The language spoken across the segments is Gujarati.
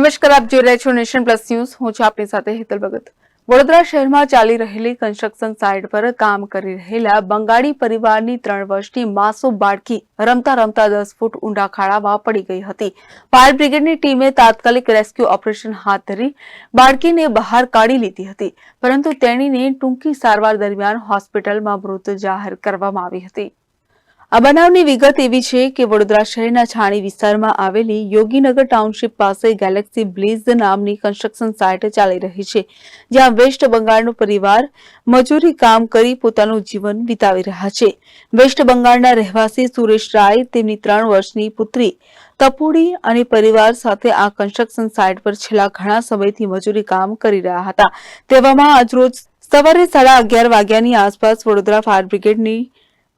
નમસ્કાર, આપ જોઈ રહ્યા છો નેશન પ્લસ ન્યૂઝ. હું છું આપની સાથે હેતલ ભગત. વડોદરા શહેરમાં ચાલી રહેલી કન્સ્ટ્રક્શન સાઇટ પર કામ કરી રહેલા બંગાળી પરિવારની ત્રણ વર્ષની માસૂમ બાળકી રમતા રમતા દસ ફૂટ ઊંડા ખાડામાં પડી ગઈ હતી. ફાયર બ્રિગેડની ટીમે તાત્કાલિક રેસ્ક્યુ ઓપરેશન હાથ ધરી બાળકીને બહાર કાઢી લીધી હતી. પરંતુ તેણીને ટૂંકી સારવાર દરમિયાન હોસ્પિટલમાં મૃત જાહેર કરવામાં આવી હતી. આ બનાવની વિગત એવી છે કે વડોદરા શહેરના છાણી વિસ્તારમાં આવેલી યોગીનગર ટાઉનશીપ પાસે ગેલેક્સી બ્લીઝ નામની કન્સ્ટ્રક્શન સાઇટ ચાલી રહી છે, જ્યાં વેસ્ટ બંગાળનો પરિવાર મજૂરી કામ કરી પોતાનું જીવન વિતાવી રહ્યા છે. વેસ્ટ બંગાળના રહેવાસી સુરેશ રાય, તેમની ત્રણ વર્ષની પુત્રી તપુડી અને પરિવાર સાથે આ કન્સ્ટ્રક્શન સાઇટ પર છેલ્લા ઘણા સમયથી મજૂરી કામ કરી રહ્યા હતા. તેવામાં આજરોજ સવારે સાડા અગિયાર વાગ્યાની આસપાસ વડોદરા ફાયર બ્રિગેડની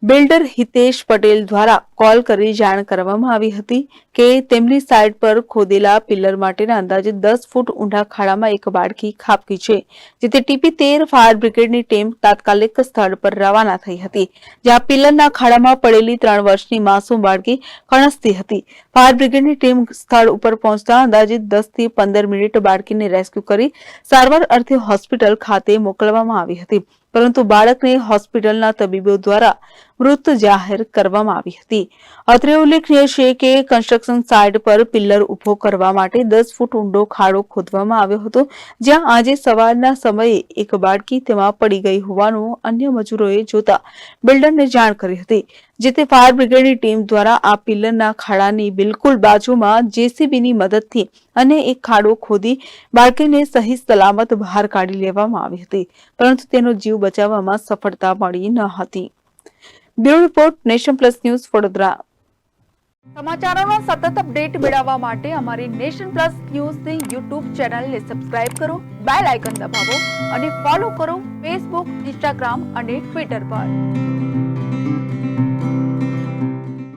બિલ્ડર હિતેશ પટેલ દ્વારા કોલ કરી જાણ કરવામાં આવી હતી કે તેમની સાઇટ પર ખોદેલા પિલ્લર માટેના અંદાજે દસ ફૂટ ઊંડા ખાડામાં એક બાળકી ખાબકી છે, જેથી ટીપી તેર ફાયર બ્રિગેડની ટીમ તાત્કાલિક સ્થળ પર રવાના થઈ હતી, જ્યાં પિલ્લરના ખાડામાં પડેલી ત્રણ વર્ષની માસૂમ બાળકી કણસતી હતી. ફાયર બ્રિગેડની ટીમ સ્થળ ઉપર પહોંચતા અંદાજે દસથી પંદર મિનિટ બાળકીને રેસ્ક્યુ કરી સારવાર અર્થે હોસ્પિટલ ખાતે મોકલવામાં આવી હતી. પરંતુ બાળકને હોસ્પિટલના તબીબો દ્વારા મૃત જાહેર કરવામાં આવી હતી. અત્રે ઉલ્લેખનીય છે કે કન્સ્ટ્રક્શન સાઇટ પર પિલ્લર ઊભો કરવા માટે દસ ફૂટ ઊંડો ખાડો ખોદવામાં આવ્યો હતો, જ્યાં આજે સવારના સમયે એક બાળકી તેમાં પડી ગઈ હોવાનું અન્ય મજૂરોએ જોતા બિલ્ડરને જાણ કરી હતી. જેથી ફાયર બ્રિગેડની ટીમ દ્વારા આ પિલ્લરના ખાડાની બિલકુલ બાજુમાં જેસીબીની મદદથી અને એક ખાડો ખોદી બાળકીને સહી સલામત બહાર કાઢી લેવામાં આવી હતી, પરંતુ તેનો જીવ બચાવવામાં સફળતા મળી ન હતી. Bureau report, Nation Plus News, Vadodara. સમાચારોનો સતત અપડેટ મેળવવા માટે અમારી નેશન પ્લસ ન્યૂઝની યુટ્યુબ ચેનલને સબસ્ક્રાઇબ કરો, બેલ આઇકન દબાવો અને ફોલો કરો ફેસબુક, ઇન્સ્ટાગ્રામ અને ટ્વિટર પર.